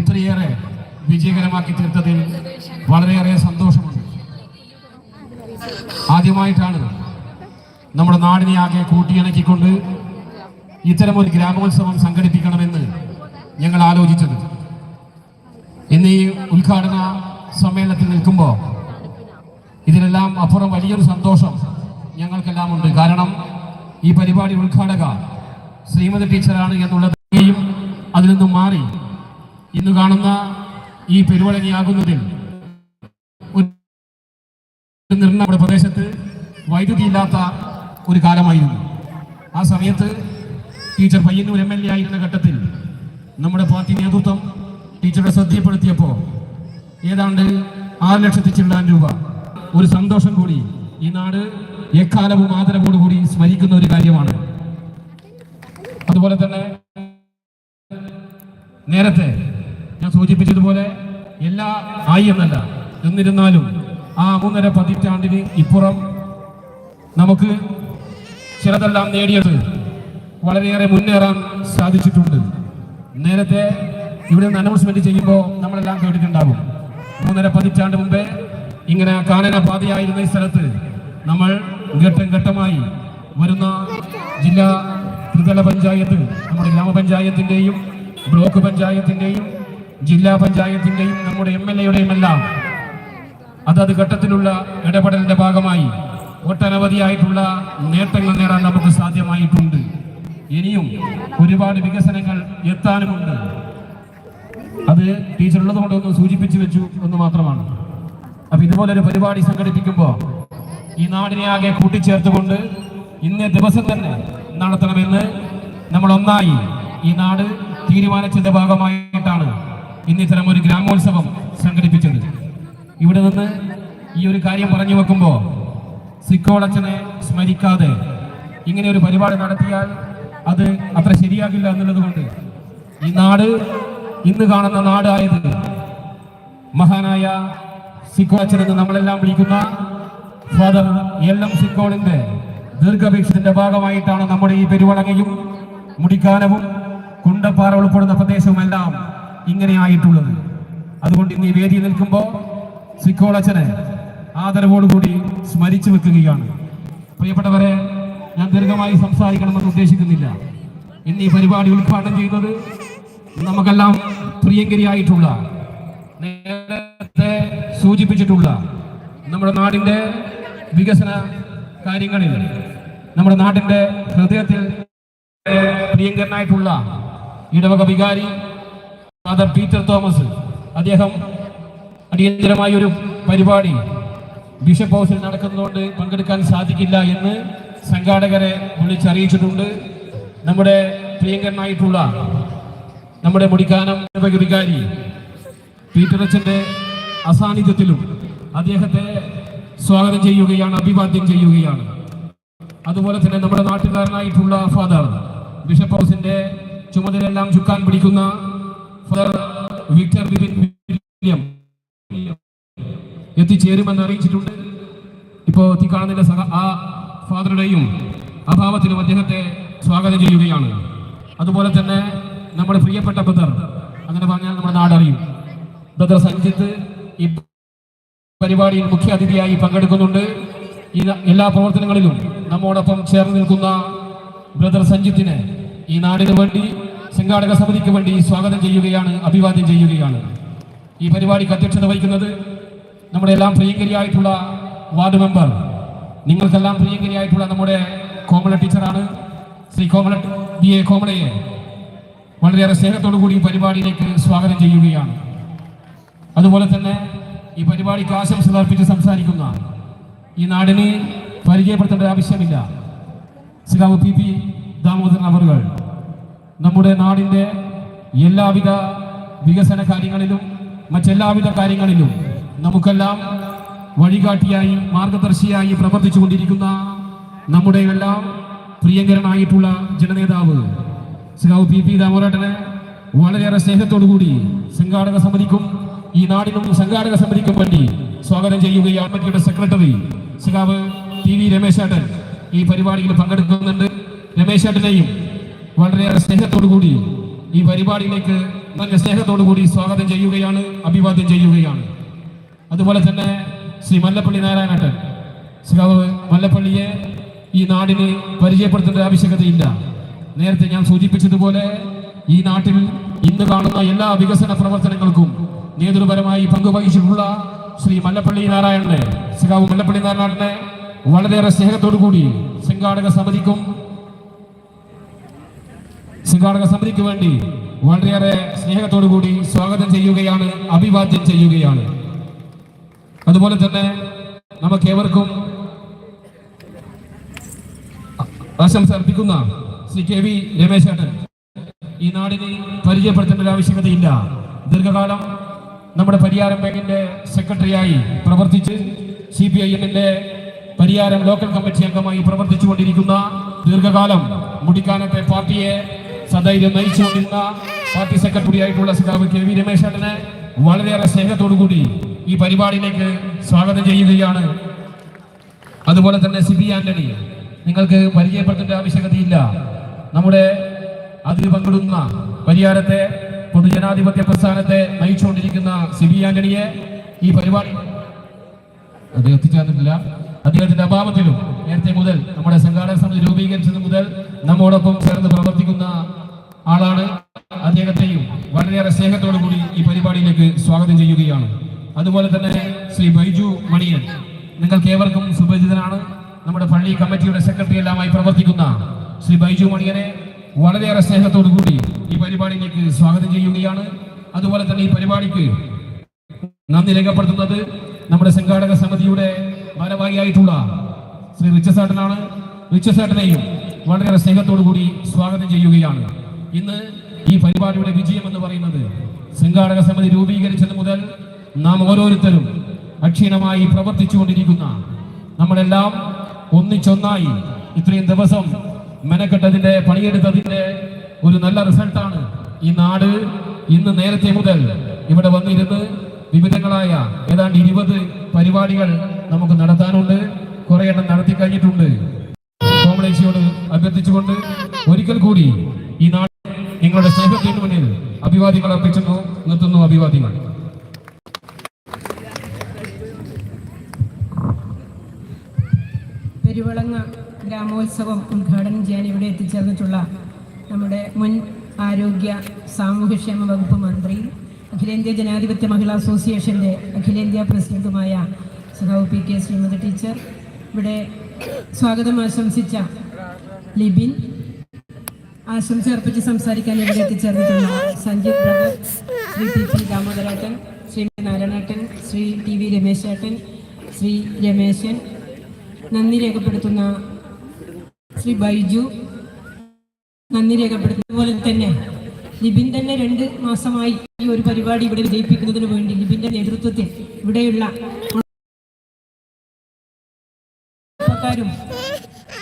ഇത്രയേറെ വിജയകരമാക്കി തീർത്തതിൽ വളരെയേറെ സന്തോഷമുണ്ട്. ആദ്യമായിട്ടാണ് നമ്മുടെ നാടിനെ ആകെ കൂട്ടിയിണക്കിക്കൊണ്ട് ഇത്തരമൊരു ഗ്രാമോത്സവം സംഘടിപ്പിക്കണമെന്ന് ഞങ്ങൾ ആലോചിച്ചത്. ഇന്ന് ഈ ഉദ്ഘാടന സമ്മേളനത്തിൽ നിൽക്കുമ്പോൾ ഇതിനെല്ലാം അപ്പുറം വലിയൊരു സന്തോഷം ഞങ്ങൾക്കെല്ലാം ഉണ്ട് കാരണം ഈ പരിപാടി ഉദ്ഘാടക ശ്രീമതി ടീച്ചറാണ് എന്നുള്ളതെയും അതിൽ നിന്നും മാറി ഇന്ന് കാണുന്ന ഈ പെരുവഴങ്ങിയാകുന്നതിൽ ഒരു പ്രദേശത്ത് വൈദ്യുതി ഇല്ലാത്ത ഒരു കാലമായിരുന്നു. ആ സമയത്ത് teacher Payyanur M L A ആയിരുന്ന ഘട്ടത്തിൽ നമ്മുടെ പാർട്ടി നേതൃത്വം ടീച്ചറുടെ ശ്രദ്ധയപ്പെടുത്തിയപ്പോൾ ഏതാണ്ട് ആറ് ലക്ഷത്തി ചില്ലാൻ രൂപ. ഒരു സന്തോഷം കൂടി ഈ നാട് എക്കാലവും ആദരവോടുകൂടി സ്മരിക്കുന്ന ഒരു കാര്യമാണ്. അതുപോലെ തന്നെ നേരത്തെ ഞാൻ സൂചിപ്പിച്ചതുപോലെ എല്ലാ ആയി എന്നല്ല എന്നിരുന്നാലും ആ മൂന്നര പതിറ്റാണ്ടിന് ഇപ്പുറം നമുക്ക് ചിലതെല്ലാം നേടിയത് വളരെയേറെ മുന്നേറാൻ സാധിച്ചിട്ടുണ്ട്. നേരത്തെ ഇവിടെ നിന്ന് അനൗൺസ്മെന്റ് ചെയ്യുമ്പോൾ നമ്മളെല്ലാം കേട്ടിട്ടുണ്ടാകും. മൂന്നര പതിറ്റാണ്ട് മുമ്പേ ഇങ്ങനെ കാനന പാതയായിരുന്ന ഈ സ്ഥലത്ത് നമ്മൾ ഘട്ടം ഘട്ടമായി വരുന്ന ജില്ലാ ത്രിതല പഞ്ചായത്ത് നമ്മുടെ ഗ്രാമപഞ്ചായത്തിന്റെയും ബ്ലോക്ക് പഞ്ചായത്തിന്റെയും ജില്ലാ പഞ്ചായത്തിന്റെയും നമ്മുടെ എം എൽ എയുടെയും എല്ലാം അതത് ഘട്ടത്തിലുള്ള ഇടപെടലിന്റെ ഭാഗമായി ഒട്ടനവധിയായിട്ടുള്ള നേട്ടങ്ങൾ നേടാൻ നമുക്ക് സാധ്യമായിട്ടുണ്ട്. ഇനിയും ഒരുപാട് വികസനങ്ങൾ എത്താനുമുണ്ട്. അത് ടീച്ചർ ഉള്ളതുകൊണ്ട് കൊണ്ടൊന്ന് സൂചിപ്പിച്ചു വെച്ചു എന്ന് മാത്രമാണ്. അപ്പൊ ഇതുപോലൊരു പരിപാടി സംഘടിപ്പിക്കുമ്പോൾ ഈ നാടിനെ ആകെ കൂട്ടിച്ചേർത്തുകൊണ്ട് ഇന്നേ ദിവസം തന്നെ നടത്തണമെന്ന് നമ്മൾ ഒന്നായി ഈ നാട് തീരുമാനിച്ചതിന്റെ ഭാഗമായിട്ടാണ് ഇന്ന് ഇത്തരം ഒരു ഗ്രാമോത്സവം സംഘടിപ്പിച്ചത്. ഇവിടെ നിന്ന് ഈ ഒരു കാര്യം പറഞ്ഞു വെക്കുമ്പോൾ സിക്കോളച്ചനെ സ്മരിക്കാതെ ഇങ്ങനെ ഒരു പരിപാടി നടത്തിയാൽ അത് അത്ര ശരിയാകില്ല എന്നുള്ളത് കൊണ്ട് ഈ നാട് ഇന്ന് കാണുന്ന നാടായത് മഹാനായ സിക്കോളച്ചൻ എന്ന് നമ്മളെല്ലാം വിളിക്കുന്ന ഫാദർ എൽ എം സിക്കോളിന്റെ ദീർഘവീക്ഷണത്തിന്റെ ഭാഗമായിട്ടാണ് നമ്മുടെ ഈ പെരുവളകയും മുടിക്കാനവും കുണ്ടപ്പാറ ഉൾപ്പെടുന്ന പ്രദേശവുമെല്ലാം ഇങ്ങനെയായിട്ടുള്ളത്. അതുകൊണ്ട് ഇന്ന് ഈ വേദി നിൽക്കുമ്പോൾ സിക്കോളച്ചനെ ആദരവോടുകൂടി സ്മരിച്ചു വെക്കുകയാണ്. പ്രിയപ്പെട്ടവരെ ഞാൻ ദീർഘമായി സംസാരിക്കണമെന്ന് ഉദ്ദേശിക്കുന്നില്ല. ഇന്ന് ഈ പരിപാടി ഉദ്ഘാടനം ചെയ്യുന്നത് നമുക്കെല്ലാം പ്രിയങ്കരിയായിട്ടുള്ള നേരത്തെ സൂചിപ്പിച്ചിട്ടുള്ള നമ്മുടെ നാടിന്റെ വികസന കാര്യങ്ങളിൽ നമ്മുടെ നാടിന്റെ ഹൃദയത്തിൽ പ്രിയങ്കരനായിട്ടുള്ള ഇടവക വികാരി ഫാദർ പീറ്റർ തോമസ്. അദ്ദേഹം അടിയന്തരമായ ഒരു പരിപാടി ബിഷപ്പ് ഹൗസിൽ നടക്കുന്നതുകൊണ്ട് പങ്കെടുക്കാൻ സാധിക്കില്ല എന്ന് സംഘാടകരെ വിളിച്ചറിയിച്ചിട്ടുണ്ട്. നമ്മുടെ പ്രിയങ്കരനായിട്ടുള്ള നമ്മുടെ മുടിക്കാനം വികാരി പീറ്റർ അച്ഛന്റെ അസാന്നിധ്യത്തിലും അദ്ദേഹത്തെ സ്വാഗതം ചെയ്യുകയാണ് അഭിവാദ്യം ചെയ്യുകയാണ്. അതുപോലെ തന്നെ നമ്മുടെ നാട്ടുകാരനായിട്ടുള്ള ഫാദർ ബിഷപ്പ് ഹൗസിന്റെ ചുമതലയെല്ലാം ചുക്കാൻ പിടിക്കുന്ന ഫാദർ വിക്ടർ ബിപിൻ വില്യം എത്തിച്ചേരുമെന്ന് അറിയിച്ചിട്ടുണ്ട്. ഇപ്പോ എത്തിക്കാണുന്നതിന്റെ സഹ ആ ഫാദറുടെയും അഭാവത്തിലും അദ്ദേഹത്തെ സ്വാഗതം ചെയ്യുകയാണ്. അതുപോലെ തന്നെ നമ്മുടെ പ്രിയപ്പെട്ട ബ്രദർ അങ്ങനെ പറഞ്ഞാൽ നമ്മുടെ നാടറിയും ബ്രദർ സഞ്ജിത്ത് ഈ പരിപാടിയിൽ മുഖ്യ അതിഥിയായി പങ്കെടുക്കുന്നുണ്ട് എല്ലാ പ്രവർത്തനങ്ങളിലും നമ്മോടൊപ്പം ചേർന്ന് നിൽക്കുന്ന ബ്രദർ സഞ്ജിത്തിനെ ഈ നാടിനു വേണ്ടി സംഘാടക സമിതിക്ക് വേണ്ടി സ്വാഗതം ചെയ്യുകയാണ് അഭിവാദ്യം ചെയ്യുകയാണ്. ഈ പരിപാടിക്ക് അധ്യക്ഷത വഹിക്കുന്നത് നമ്മുടെ എല്ലാം പ്രിയങ്കരിയായിട്ടുള്ള വാർഡ് മെമ്പർ നിങ്ങൾക്കെല്ലാം പ്രിയങ്കരിയായിട്ടുള്ള നമ്മുടെ കോമള ടീച്ചറാണ്. ശ്രീ കോമള ബി എ കോമളയെ വളരെയേറെ സ്നേഹത്തോടു കൂടി പരിപാടിയിലേക്ക് സ്വാഗതം ചെയ്യുകയാണ്. അതുപോലെ തന്നെ ഈ പരിപാടിക്ക് ആശംസകൾ അർപ്പിച്ച് സംസാരിക്കുന്ന ഈ നാടിനെ പരിചയപ്പെടുത്തേണ്ട ആവശ്യമില്ല ശ്രീ പി പി ദാമോദരൻ അവറുകൾ നമ്മുടെ നാടിന്റെ എല്ലാവിധ വികസന കാര്യങ്ങളിലും മറ്റെല്ലാവിധ കാര്യങ്ങളിലും നമുക്കെല്ലാം വഴികാട്ടിയായി മാർഗദർശിയായി പ്രവർത്തിച്ചുകൊണ്ടിരിക്കുന്ന നമ്മുടെ എല്ലാം പ്രിയങ്കരനായിട്ടുള്ള ജനനേതാവ് ശ്രീ പി പി ദാമോദരനെ വളരെയേറെ സ്നേഹത്തോടുകൂടി സംഘാടക സമിതിക്കും ഈ നാടിനും സംഘാടക സമിതിക്കും വേണ്ടി സ്വാഗതം ചെയ്യുകയാണ് കമ്മിറ്റിയുടെ സെക്രട്ടറി ശ്രീ ടി വി രമേശേട്ടൻ ഈ പരിപാടിയിൽ പങ്കെടുക്കുന്നുണ്ട്. രമേശേട്ടനെയും വളരെയേറെ സ്നേഹത്തോടു കൂടി ഈ പരിപാടിയിലേക്ക് നല്ല സ്നേഹത്തോടു കൂടി സ്വാഗതം ചെയ്യുകയാണ് അഭിവാദ്യം ചെയ്യുകയാണ്. അതുപോലെ തന്നെ ശ്രീ മല്ലപ്പള്ളി നാരായണട്ടൻ ശ്രീകാവ് മല്ലപ്പള്ളിയെ ഈ നാടിന് പരിചയപ്പെടുത്തേണ്ട ആവശ്യകതയില്ല. നേരത്തെ ഞാൻ സൂചിപ്പിച്ചതുപോലെ ഈ നാട്ടിൽ ഇന്ന് കാണുന്ന എല്ലാ വികസന പ്രവർത്തനങ്ങൾക്കും നേതൃപരമായി പങ്കുവഹിച്ചിട്ടുള്ള ശ്രീ മല്ലപ്പള്ളി നാരായണനെ ശ്രീകാവ് മല്ലപ്പള്ളി നാരായണനെ വളരെയേറെ സ്നേഹത്തോടു കൂടി സംഘാടക സമിതിക്കും സംഘാടക സമിതിക്ക് വേണ്ടി വളരെയേറെ സ്നേഹത്തോടു കൂടി സ്വാഗതം ചെയ്യുകയാണ് അഭിവാദ്യം ചെയ്യുകയാണ്. അതുപോലെ തന്നെ നമുക്ക് ഏവർക്കും ആശംസ അർപ്പിക്കുന്ന ശ്രീ കെ വി രമേശേട്ടൻ. ഈ നാടിനെ പരിചയപ്പെടുത്തേണ്ട ഒരു ആവശ്യകതയില്ല. ദീർഘകാലം നമ്മുടെ പരിയാരം ബാങ്കിന്റെ സെക്രട്ടറിയായി പ്രവർത്തിച്ച് സി പി ഐ എമ്മിന്റെ പരിയാരം ലോക്കൽ കമ്മിറ്റി അംഗമായി പ്രവർത്തിച്ചുകൊണ്ടിരിക്കുന്ന ദീർഘകാലം മുടിക്കാനത്തെ പാർട്ടിയെ സധൈര്യം നയിച്ചുകൊണ്ടിരുന്ന പാർട്ടി സെക്രട്ടറി ആയിട്ടുള്ള സിതാവ് കെ വി രമേശേട്ടനെ വളരെയേറെ സ്നേഹത്തോടു കൂടി ഈ പരിപാടിയിലേക്ക് സ്വാഗതം ചെയ്യുകയാണ്. അതുപോലെ തന്നെ സിബി ആന്റണി നിങ്ങൾക്ക് പരിചയപ്പെടുത്തേണ്ട ആവശ്യകതയില്ല. നമ്മുടെ അതിൽ പങ്കിടുന്ന പരിഹാരത്തെ പൊതുജനാധിപത്യ പ്രസ്ഥാനത്തെ നയിച്ചുകൊണ്ടിരിക്കുന്ന സിബി ആന്റണിയെ ഈ പരിപാടി അത് എത്തിച്ചേർന്നിട്ടില്ല. അദ്ദേഹത്തിന്റെ അഭാവത്തിലും നേരത്തെ മുതൽ നമ്മുടെ സംഘാടക സമിതി രൂപീകരിച്ചത് മുതൽ നമ്മോടൊപ്പം ചേർന്ന് പ്രവർത്തിക്കുന്ന ആളാണ് അദ്ദേഹത്തെയും വളരെയേറെ സ്നേഹത്തോടു കൂടി ഈ പരിപാടിയിലേക്ക് സ്വാഗതം ചെയ്യുകയാണ്. അതുപോലെ തന്നെ ശ്രീ ബൈജു മണിയൻ നിങ്ങൾക്ക് ഏവർക്കും സുപരിചിതനാണ്. നമ്മുടെ പള്ളി കമ്മിറ്റിയുടെ സെക്രട്ടറി എല്ലാമായി പ്രവർത്തിക്കുന്ന ശ്രീ ബൈജു മണിയനെ വളരെയേറെ സ്നേഹത്തോടു കൂടി ഈ പരിപാടിയിലേക്ക് സ്വാഗതം ചെയ്യുകയാണ്. അതുപോലെ തന്നെ ഈ പരിപാടിക്ക് നന്ദി രേഖപ്പെടുത്തുന്നത് നമ്മുടെ സംഘാടക സമിതിയുടെ ഭാരവാഹിയായിട്ടുള്ള ശ്രീ റിച്ചസേട്ടനാണ്. റിച്ചസേട്ടനെയും വളരെ സ്നേഹത്തോടു കൂടി സ്വാഗതം ചെയ്യുകയാണ്. ഇന്ന് ഈ പരിപാടിയുടെ വിജയം എന്ന് പറയുന്നത് സംഘാടക സമിതി രൂപീകരിച്ചത് മുതൽ നാം ഓരോരുത്തരും അക്ഷീണമായി പ്രവർത്തിച്ചുകൊണ്ടിരിക്കുന്ന നമ്മളെല്ലാം ഒന്നിച്ചൊന്നായി ഇത്രയും ദിവസം മെനക്കെട്ടതിന്റെ പണിയെടുത്തതിന്റെ ഒരു നല്ല റിസൾട്ടാണ് ഈ നാട് ഇന്ന് നേരത്തെ മുതൽ ഇവിടെ വന്നിരുന്ന് വിവിധങ്ങളായ ഏതാണ്ട് ഇരുപത് പരിപാടികൾ നമുക്ക് നടത്താനുണ്ട് കുറെ എണ്ണം നടത്തി കഴിഞ്ഞിട്ടുണ്ട്. കോമളേശിയോട് അഭ്യർത്ഥിച്ചുകൊണ്ട് ഒരിക്കൽ കൂടി ഈ നാട് നിങ്ങളുടെ സ്നേഹത്തിന് മുന്നിൽ അഭിവാദ്യങ്ങൾ അർപ്പിക്കുന്നു നിർത്തുന്നു അഭിവാദ്യങ്ങൾ പെരുവളങ്ങ ഗ്രാമോത്സവം ഉദ്ഘാടനം ചെയ്യാൻ ഇവിടെ എത്തിച്ചേർന്നിട്ടുള്ള നമ്മുടെ മുൻ ആരോഗ്യ സാമൂഹ്യക്ഷേമ വകുപ്പ് മന്ത്രി അഖിലേന്ത്യാ ജനാധിപത്യ മഹിളാ അസോസിയേഷന്റെ അഖിലേന്ത്യാ പ്രസിഡന്റുമായ സഹാവ് പി കെ ശ്രീമതി ടീച്ചർ ഇവിടെ സ്വാഗതം ആശംസിച്ച ലിബിൻ. ആശംസ അർപ്പിച്ച് സംസാരിക്കാൻ ഇവിടെ എത്തിച്ചേർന്നിട്ടുള്ള Sanjeev brother Shri T P ദാമോദരാട്ടൻ Shri നാരായണേട്ടൻ ശ്രീ ടി വി രമേശേട്ടൻ ശ്രീ രമേശൻ. നന്ദി രേഖപ്പെടുത്തുന്ന ശ്രീ ബൈജു. നന്ദി രേഖപ്പെടുത്തുന്ന പോലെ തന്നെ ലിബിൻ തന്നെ രണ്ട് മാസമായി ഈ ഒരു പരിപാടി ഇവിടെ വിജയിപ്പിക്കുന്നതിന് വേണ്ടി ലിബിന്റെ നേതൃത്വത്തിൽ ഇവിടെയുള്ള ചെറുപ്പക്കാരും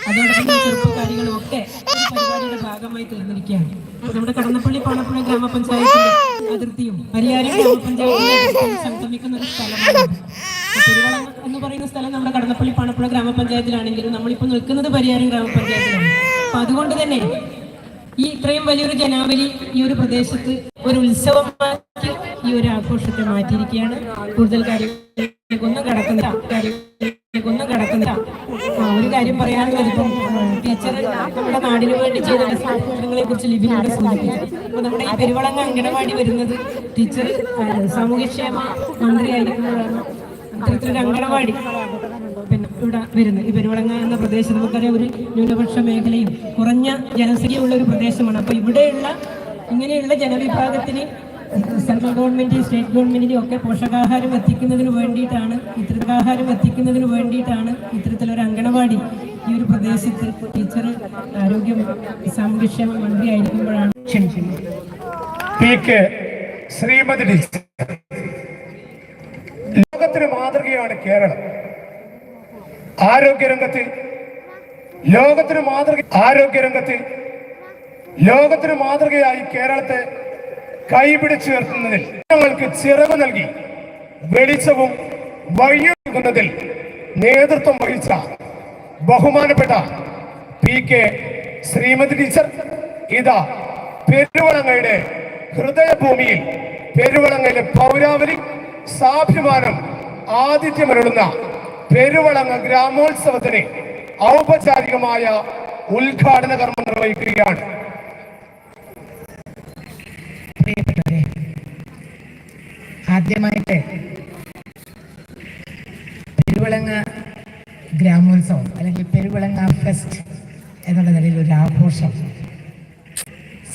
അതോടൊപ്പം ചെറുപ്പക്കാരികളും ഒക്കെ പരിപാടിയുടെ ഭാഗമായി തീർന്നിരിക്കുകയാണ്. നമ്മുടെ കടന്നപ്പള്ളി പാണപ്പുഴ ഗ്രാമപഞ്ചായത്തിന്റെ അതിർത്തിയും പരിയാരം ഗ്രാമപഞ്ചായത്തിന്റെ സംഗമിക്കുന്ന ഒരു സ്ഥലമാണ് തിരുവളം എന്ന് പറയുന്ന സ്ഥലം നമ്മുടെ കടന്നപ്പള്ളി പാണപ്പുഴ ഗ്രാമപഞ്ചായത്തിലാണെങ്കിലും നമ്മളിപ്പോൾ നിൽക്കുന്നത് പരിയാരം ഗ്രാമപഞ്ചായത്തിലാണ്. അപ്പൊ അതുകൊണ്ട് തന്നെ ഈ ഇത്രയും വലിയൊരു ജനാവലി ഈ ഒരു പ്രദേശത്ത് ഒരു ഉത്സവമാക്കി ഈ ഒരു ആഘോഷത്തെ മാറ്റിയിരിക്കുകയാണ്. കൂടുതൽ കാര്യങ്ങളൊന്നും കടക്കുന്ന കാര്യങ്ങൾ പറയാനുള്ളത് ഇപ്പം ടീച്ചർ നമ്മുടെ നാടിന് വേണ്ടി ചെയ്ത സംഭവങ്ങളെ കുറിച്ച് ലിബിനോട് സൂചിപ്പിച്ചു. അപ്പൊ നമ്മുടെ ഈ പെരുവളങ്ങ അംഗനവാടി വരുന്നത് ടീച്ചർ സാമൂഹ്യക്ഷേമ മന്ത്രിയായിരിക്കുന്നതാണ് അത്തരത്തിലൊരു അംഗനവാടി പിന്നെ ഇവിടെ വരുന്നത്. ഈ പെരുവളങ്ങ എന്ന പ്രദേശം നമുക്കറിയാം ഒരു ന്യൂനപക്ഷ മേഖലയും കുറഞ്ഞ ജനസംഖ്യയുള്ള ഒരു പ്രദേശമാണ്. അപ്പോൾ ഇവിടെയുള്ള ഇങ്ങനെയുള്ള ജനവിഭാഗത്തിന് സെൻട്രൽ ഗവൺമെന്റ് സ്റ്റേറ്റ് ഗവൺമെന്റിന്റെ ഒക്കെ പോഷകാഹാരം എത്തിക്കുന്നതിന് വേണ്ടിയിട്ടാണ് ഇത്തരത്തിലാഹാരം എത്തിക്കുന്നതിന് വേണ്ടിയിട്ടാണ് ഇത്തരത്തിലൊരു അങ്കണവാടി ഈ ഒരു പ്രദേശത്ത് ടീച്ചർ ആരോഗ്യ സംരക്ഷണ മന്ത്രി ആയിരിക്കുമ്പോഴാണ് ക്ഷണിക്കുന്നത്. ശ്രീമതി ടീച്ചർ. ലോകത്തിന് മാതൃകയാണ് കേരളം. ആരോഗ്യരംഗത്തിൽ ലോകത്തിന് മാതൃക ആരോഗ്യരംഗത്തിൽ ലോകത്തിന് മാതൃകയായി കേരളത്തെ കൈപിടിച്ചു നിർത്തുന്നതിൽ ഞങ്ങൾക്ക് ചിറവ് നൽകി വെളിച്ചവും വഴിയൊരുക്കുന്നതിൽ നേതൃത്വം വഹിച്ച ബഹുമാനപ്പെട്ട പി കെ ശ്രീമതി ടീച്ചർ ഇതാ പെരുവളങ്ങയുടെ ഹൃദയഭൂമിയിൽ പെരുവളങ്ങയിലെ പൗരാവലി സാഭിമാനം ആതിഥ്യമരുളുന്ന പെരുവളങ്ങ ഗ്രാമോത്സവത്തിന് ഔപചാരികമായ ഉദ്ഘാടന കർമ്മം നിർവഹിക്കുകയാണ്. ആദ്യമായിട്ട് പെരുവിളങ്ങ ഗ്രാമോത്സവം അല്ലെങ്കിൽ പെരുവിളങ്ങ ഫെസ്റ്റ് എന്നുള്ള നിലയിൽ ഒരു ആഘോഷം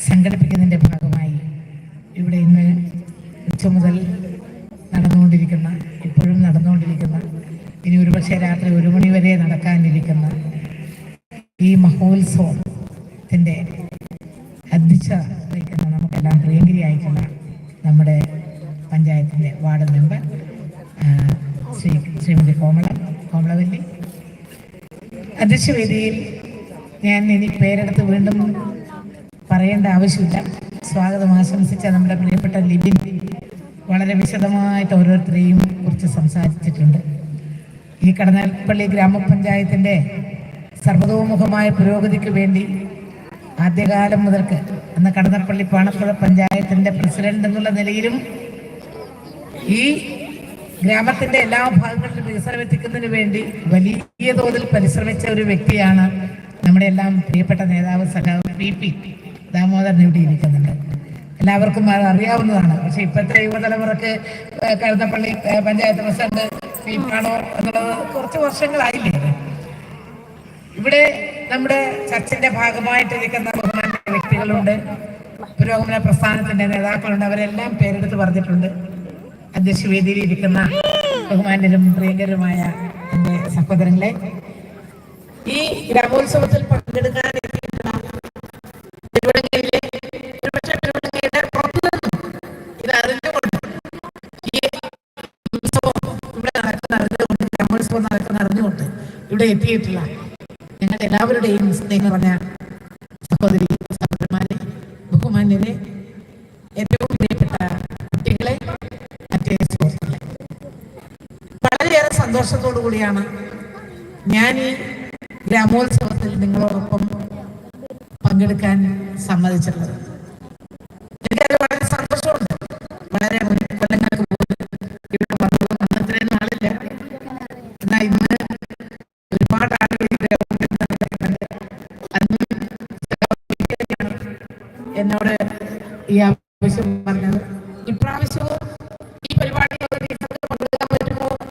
സംഘടിപ്പിക്കുന്നതിന്റെ ഭാഗമായി ഇവിടെ ഇന്ന് ഉച്ച മുതൽ നടന്നുകൊണ്ടിരിക്കുന്ന ഇപ്പോഴും നടന്നുകൊണ്ടിരിക്കുന്ന ഇനി ഒരുപക്ഷെ രാത്രി ഒരു മണി ശ്രീമതി കോമള കോമളവല്ലി. അധ്യക്ഷവേദിയിൽ ഞാൻ ഇനി പേരെടുത്ത് വീണ്ടും പറയേണ്ട ആവശ്യമില്ല. സ്വാഗതം. ആശംസിച്ച നമ്മുടെ പ്രിയപ്പെട്ട ലിബിൻ. വളരെ വിശദമായിട്ട് ഓരോരുത്തരെയും കുറിച്ച് സംസാരിച്ചിട്ടുണ്ട്. ഈ കടനാൽപ്പള്ളി ഗ്രാമപഞ്ചായത്തിന്റെ സർവതോമുഖമായ പുരോഗതിക്ക് വേണ്ടി ആദ്യകാലം മുതൽക്ക് അന്ന് കടന്നപ്പള്ളി പാണപ്പുഴ പഞ്ചായത്തിന്റെ പ്രസിഡന്റ് എന്നുള്ള നിലയിലും ഈ ഗ്രാമത്തിന്റെ എല്ലാ ഭാഗങ്ങളിലും വികസനം എത്തിക്കുന്നതിന് വേണ്ടി വലിയ തോതിൽ പരിശ്രമിച്ച ഒരു വ്യക്തിയാണ് നമ്മുടെ എല്ലാം പ്രിയപ്പെട്ട നേതാവ് സഖാവ് പി പി ദാമോദരൻ ഇവിടെ ഇരിക്കുന്നുണ്ട്. എല്ലാവർക്കും അത് അറിയാവുന്നതാണ്. പക്ഷെ ഇപ്പോഴത്തെ യുവതലമുറക്ക് കഴുതപ്പള്ളി പഞ്ചായത്ത് പ്രസിഡന്റ് പി ആണോ എന്നുള്ളത് കുറച്ച് വർഷങ്ങളായില്ലേ? ഇവിടെ നമ്മുടെ ചർച്ചിന്റെ ഭാഗമായിട്ടിരിക്കുന്ന ബഹുമാന വ്യക്തികളുണ്ട്. പുരോഗമന പ്രസ്ഥാനത്തിന്റെ നേതാക്കളുണ്ട്. അവരെല്ലാം പേരെടുത്ത് പറഞ്ഞിട്ടുണ്ട്. അധ്യക്ഷവേദിയിൽ ഇരിക്കുന്ന ബഹുമാനരും പ്രിയങ്കരുമായ എന്റെ സഹോദരങ്ങളെ ഈ ഗ്രാമോത്സവത്തിൽ പങ്കെടുക്കാൻ ഈ ഇവിടെ നടക്കുന്ന അറിഞ്ഞുകൊണ്ട് ഇവിടെ എത്തിയിട്ടുള്ള ഞങ്ങളുടെ എല്ലാവരുടെയും സ്നേഹം നിറഞ്ഞ കൂടിയാണ്. ഞാൻ ഈ ഗ്രാമോത്സവത്തിൽ നിങ്ങളോടൊപ്പം പങ്കെടുക്കാൻ സമ്മതിച്ചിട്ടുള്ളത്.